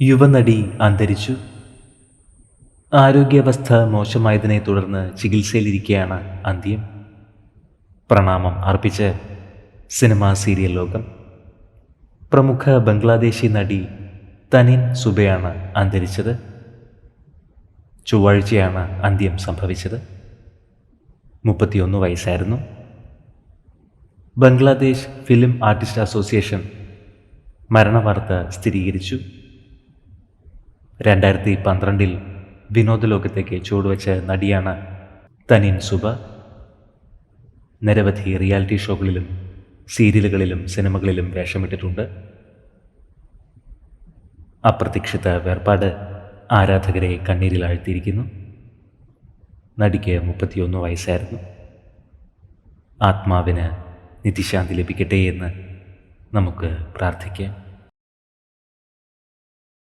യുവനടി അന്തരിച്ചു. ആരോഗ്യാവസ്ഥ മോശമായതിനെ തുടർന്ന് ചികിത്സയിലിരിക്കെയാണ് അന്ത്യം. പ്രണാമം അർപ്പിച്ച് സിനിമാ സീരിയൽ ലോകം. പ്രമുഖ ബംഗ്ലാദേശി നടി തനിൻ സുബയാണ് അന്തരിച്ചത്. ചൊവ്വാഴ്ചയാണ് അന്ത്യം സംഭവിച്ചത്. മുപ്പത്തിയൊന്ന് വയസ്സായിരുന്നു. ബംഗ്ലാദേശ് ഫിലിം ആർട്ടിസ്റ്റ് അസോസിയേഷൻ മരണവാർത്ത സ്ഥിരീകരിച്ചു. രണ്ടായിരത്തി പന്ത്രണ്ടിൽ വിനോദലോകത്തേക്ക് ചുവടുവെച്ച നടിയാണ് തനിൻ സുബ നിരവധി റിയാലിറ്റി ഷോകളിലും സീരിയലുകളിലും സിനിമകളിലും വേഷമിട്ടിട്ടുണ്ട്. അപ്രതീക്ഷിത വേർപാട് ആരാധകരെ കണ്ണീരിലാഴ്ത്തിയിരിക്കുന്നു. നടിക്ക് മുപ്പത്തിയൊന്ന് വയസ്സായിരുന്നു. ആത്മാവിന് നിധിശാന്തി ലഭിക്കട്ടെ എന്ന് നമുക്ക് പ്രാർത്ഥിക്കാം.